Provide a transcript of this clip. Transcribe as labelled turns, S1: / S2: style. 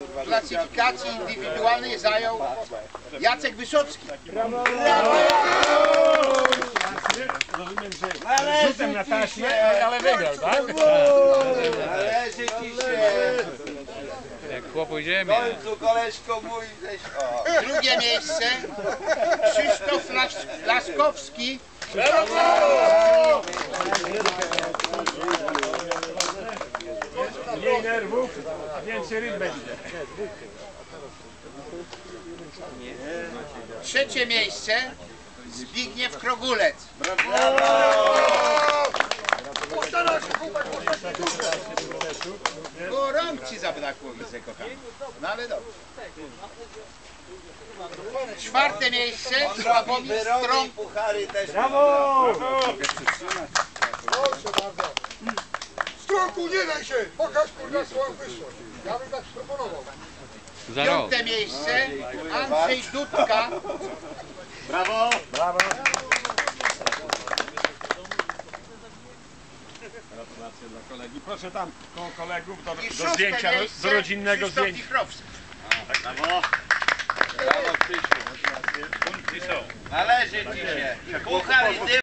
S1: W klasyfikacji indywidualnej zajął Jacek Wysocki.
S2: Rozumiem, że rzutem na taśmę, ale wygrał, tak?
S3: Należy ci się.
S4: Jak chłopu idziemy.
S3: W końcu koleżko mój żeś o.
S1: Drugie miejsce Krzysztof Las Laskowski.
S2: Mniej nerwów, więcej ryb będzie.
S1: Trzecie miejsce Zbigniew Krogulec. Bo rąk ci zabrakło, widzę, kochany. No ale dobrze. Czwarte miejsce Sławomir
S3: puchary też.
S2: Brawo!
S5: Stronku, nie daj się! Pokaż kurwa swoją wyższość. Ja bym tak proponował.
S4: Za rok.
S1: Piąte miejsce Andrzej Dudka.
S2: Gratulacje dla kolegi. Proszę tam koło kolegów do, do zdjęcia, do,
S1: miejsce
S2: do rodzinnego zdjęcia.
S1: Wichrowski.
S3: Brawo Krzysiu. Należy ci się. Puchar i ty